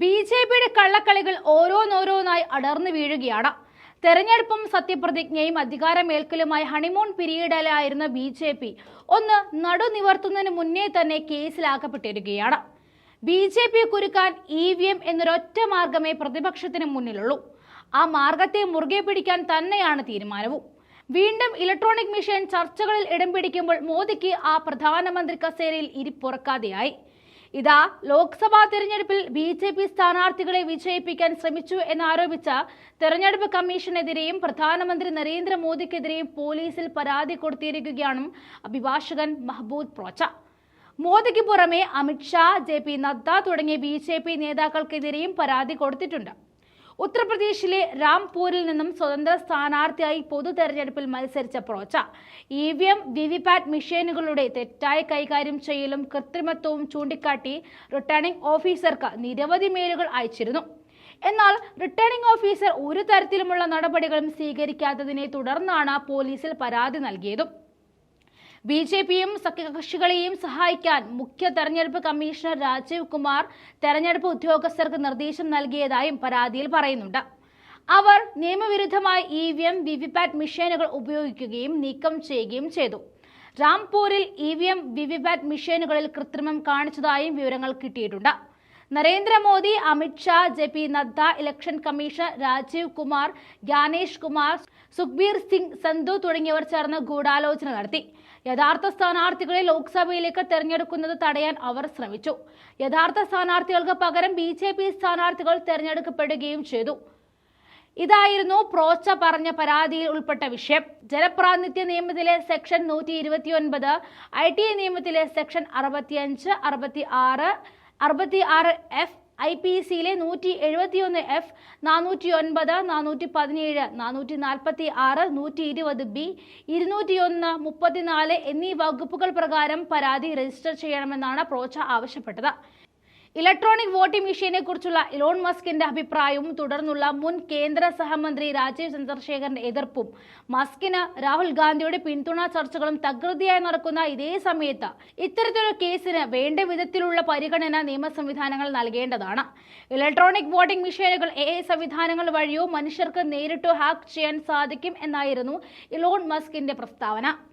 B J പിയുടെ കള്ളക്കളികൾ ഓരോന്നോരോന്നായി അടർന്നു വീഴുകയാണ്. തെരഞ്ഞെടുപ്പും സത്യപ്രതിജ്ഞയും അധികാരമേൽക്കലുമായി ഹണിമൂൺ പിരീഡിലായിരുന്ന ബി ജെ പി ഒന്ന് നടുനിവർത്തുന്നതിന് മുന്നേ തന്നെ കേസിലാക്കപ്പെട്ടിരിക്കുകയാണ്. ബി ജെ പി കുരുക്കാൻ ഇ വി എം എന്നൊരൊറ്റ മാർഗമേ പ്രതിപക്ഷത്തിന് മുന്നിലുള്ളൂ. ആ മാർഗത്തെ മുറുകെ പിടിക്കാൻ തന്നെയാണ് തീരുമാനവും. വീണ്ടും ഇലക്ട്രോണിക് മിഷൻ ചർച്ചകളിൽ ഇടം പിടിക്കുമ്പോൾ മോദിക്ക് ആ പ്രധാനമന്ത്രി കസേരയിൽ ഇരിപ്പുറക്കാതെയായി. ഇതാ ലോക്സഭാ തെരഞ്ഞെടുപ്പിൽ ബി ജെ പി സ്ഥാനാർത്ഥികളെ വിജയിപ്പിക്കാൻ ശ്രമിച്ചു എന്നാരോപിച്ച തെരഞ്ഞെടുപ്പ് കമ്മീഷനെതിരെയും പ്രധാനമന്ത്രി നരേന്ദ്രമോദിക്കെതിരെയും പോലീസിൽ പരാതി കൊടുത്തിരിക്കുകയാണ് അഭിഭാഷകൻ മഹബൂദ് പ്രോച്ച. മോദിക്ക് പുറമെ അമിത്ഷാ ജെ പി നദ്ദ തുടങ്ങിയ ബി ജെ പി നേതാക്കൾക്കെതിരെയും പരാതി കൊടുത്തിട്ടുണ്ട്. ഉത്തർപ്രദേശിലെ രാംപൂരിൽ നിന്നും സ്വതന്ത്ര സ്ഥാനാർത്ഥിയായി പൊതു തെരഞ്ഞെടുപ്പിൽ മത്സരിച്ച പ്രോച്ച. ഇ വി എം വിവിപാറ്റ് മെഷീനുകളുടെ തെറ്റായ കൈകാര്യം ചെയ്യലും കൃത്രിമത്വവും ചൂണ്ടിക്കാട്ടി റിട്ടേണിംഗ് ഓഫീസർക്ക് നിരവധി മെയിലുകൾ അയച്ചിരുന്നു. എന്നാൽ റിട്ടേണിംഗ് ഓഫീസർ ഒരു തരത്തിലുമുള്ള നടപടികളും സ്വീകരിക്കാത്തതിനെ തുടർന്നാണ് പോലീസിൽ പരാതി നൽകിയതും. ബി ജെ പിയും സഖ്യകക്ഷികളെയും സഹായിക്കാൻ മുഖ്യ തെരഞ്ഞെടുപ്പ് കമ്മീഷണർ രാജീവ് കുമാർ തെരഞ്ഞെടുപ്പ് ഉദ്യോഗസ്ഥർക്ക് നിർദ്ദേശം നൽകിയതായും പരാതിയിൽ പറയുന്നുണ്ട്. അവർ നിയമവിരുദ്ധമായി ഇ വി എം വിവിപാറ്റ് മെഷീനുകൾ ഉപയോഗിക്കുകയും നീക്കം ചെയ്യുകയും ചെയ്തു. രാംപൂരിൽ ഇ വി എം വിവിപാറ്റ് മെഷീനുകളിൽ കൃത്രിമം കാണിച്ചതായും വിവരങ്ങൾ കിട്ടിയിട്ടുണ്ട്. Narendra Modi Amit Shah J P Nadda election commissioner Rajiv Kumar Gyanesh Kumar Sukhbir Singh Sandhu തുടങ്ങിയവർ ചേർന്ന് ഗൂഢാലോചന നടത്തി. യഥാർത്ഥ സ്ഥാനാർത്ഥികളെ ലോക്സഭയിലേക്ക് തെരഞ്ഞെടുക്കുന്നത് തടയാൻ അവർ ശ്രമിച്ചു. യഥാർത്ഥ സ്ഥാനാർത്ഥികൾക്ക് പകരം ബി ജെ പി സ്ഥാനാർത്ഥികൾ തെരഞ്ഞെടുക്കപ്പെടുകയും ചെയ്തു. ഇതായിരുന്നു പ്രോച്ച പറഞ്ഞ പരാതിയിൽ ഉൾപ്പെട്ട വിഷയം. ജനപ്രാതിനിധ്യ നിയമത്തിലെ സെക്ഷൻ നൂറ്റി ഇരുപത്തിയൊൻപത് ഐ ടി നിയമത്തിലെ സെക്ഷൻ അറുപത്തിയഞ്ച് അറുപത്തി ആറ് അറുപത്തി ആറ് എഫ് ഐ പി സിയിലെ നൂറ്റി എഴുപത്തിയൊന്ന് എഫ് നാനൂറ്റി ഒൻപത് നാനൂറ്റി പതിനേഴ് നാനൂറ്റി നാൽപ്പത്തി ആറ് നൂറ്റി ഇരുപത് ബി ഇരുന്നൂറ്റിയൊന്ന് മുപ്പത്തിനാല് എന്നീ വകുപ്പുകൾ പ്രകാരം പരാതി രജിസ്റ്റർ ചെയ്യണമെന്നാണ് പ്രോച്ച ആവശ്യപ്പെട്ടത്. ഇലക്ട്രോണിക് വോട്ടിംഗ് മെഷീനെ കുറിച്ചുള്ള ഇലോൺ മസ്കിന്റെ അഭിപ്രായവും തുടർന്നുള്ള മുൻ കേന്ദ്ര സഹമന്ത്രി രാജീവ് ചന്ദ്രശേഖരന്റെ എതിർപ്പും. മസ്കിന് രാഹുൽ ഗാന്ധിയുടെ പിന്തുണ ചർച്ചകളും തകൃതിയായി നടക്കുന്ന ഇതേ സമയത്ത് ഇത്തരത്തിലൊരു കേസിന് വേണ്ട വിധത്തിലുള്ള പരിഗണന നിയമ സംവിധാനങ്ങൾ നൽകേണ്ടതാണ്. ഇലക്ട്രോണിക് വോട്ടിംഗ് മെഷീനുകൾ എ സംവിധാനങ്ങൾ വഴിയോ മനുഷ്യർക്ക് നേരിട്ടോ ഹാക്ക് ചെയ്യാൻ സാധിക്കും എന്നായിരുന്നു ഇലോൺ മസ്കിന്റെ പ്രസ്താവന.